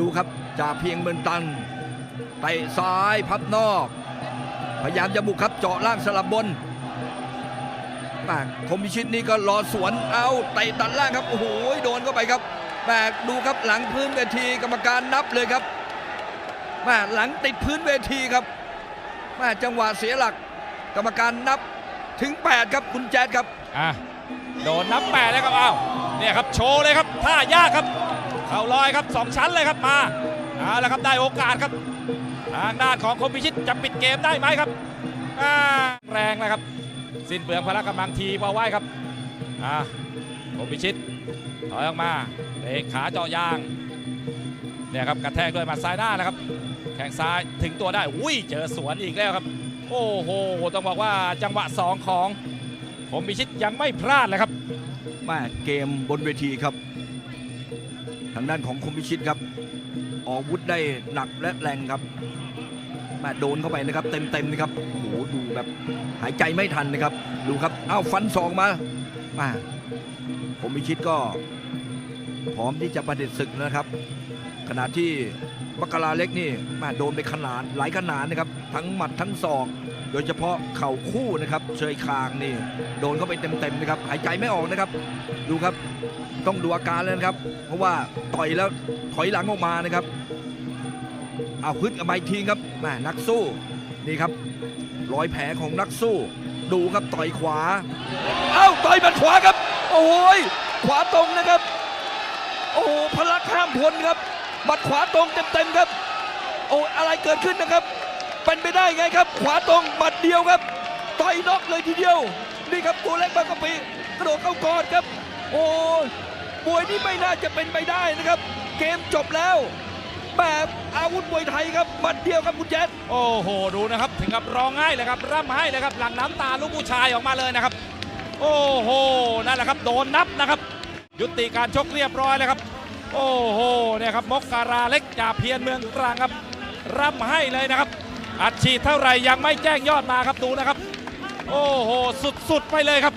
ดูครับจ่าเพียงเมืองตันเตะซ้ายพับนอก พยายามจะบุกครับเจาะล่างสลับบนแม่คมพิชิตนี่ก็รอสวนเอาเตะตัดล่างครับโอ้โหโดนเข้าไปครับแม่ดูครับหลังพื้นเวทีกรรมการนับเลยครับแม่หลังติดพื้นเวทีครับแม่จังหวะเสียหลัก กรรมการนับถึง 8 ครับคุณแจ๊ดครับอะโดนนับแปดแล้วครับอ้าวเนี่ยครับโชว์เลยครับท่ายากครับ เข่าลอยครับสองชั้นเลยครับมาเอาละครับได้โอกาสครับ ทางด้านของคมพิชิตจะปิดเกมได้ไหมครับแรงนะครับ สิ้นเปลืองพละกำลังทีพอไหวครับอ่าคมพิชิตถอยออกมาเตะขาเจาะยางเนี่ยครับกระแทกด้วยหมัดซ้ายหน้านะครับ แข้งซ้ายถึงตัวได้อุ้ยเจอสวนอีกแล้วครับ โอ้โหต้องบอกว่าจังหวะสองของคมพิชิตยังไม่พลาดเลยครับแม่เกมบนเวทีครับางด้านของคมพิชิตครับ ออกวุธได้หนักและแรงครับแม่โดนเข้าไปนะครับ เต็มๆนะครับโอ้โหดูแบบหายใจไม่ทันนะครับ ดูครับเอ้าฟันสองมามาคมพิชิตก็ พร้อมที่จะประเด็จศึกนะครับ ขณะที่มักกะลาเล็กนี่แม่โดนไปขนาดหลายขนาดนะครับ ทั้งหมัดทั้งศอก โดยเฉพาะเข่าคู่นะครับเชยคางนี่ โดนเข้าไปเต็มๆนะครับหายใจไม่ออกนะครับ ดูครับต้องดูอาการแล้วนะครับ เพราะว่าต่อยแล้วถอยหลังออกมานะครับ เอาฮึดกับไมทีครับแม่นักสู้นี่ครับรอยแผลของนักสู้ ดูครับต่อยขวา เอ้าต่อยหมัดขวาครับ โอ้ยขวาตรงนะครับ ลักข้ามพลครับหมัดขวาตรงเต็มๆครับ โอ้อะไรเกิดขึ้นนะครับ เป็นไปได้ไงครับ ขวาตรงหมัดเดียวครับต่อยน็อกเลยทีเดียว นี่ครับตัวเล็กบางกะปิกระโดดเข้ากอดครับ โอ้มวยนี่ไม่น่าจะเป็นไปได้นะครับ เกมจบแล้วแบบอาวุธมวยไทยครับหมัดเดียวครับคุณแจ๊ดโอ้โหดูนะครับถึงกับร้องไห้เลยครับร่ำไห้เลยครับหลังน้ำตาลูกผู้ชายออกมาเลยนะครับ โอ้โหนั่นแหละครับโดนนับนะครับ ยุติการชกเรียบร้อยเลยครับ โอ้โหเนี่ยครับมกการาเล็กจ่าเพียรเมืองตรังครับร่ำให้เลยนะครับ อัดฉีดเท่าไหร่ยังไม่แจ้งยอดมาครับดูนะครับ โอ้โห สุดๆไปเลยครับ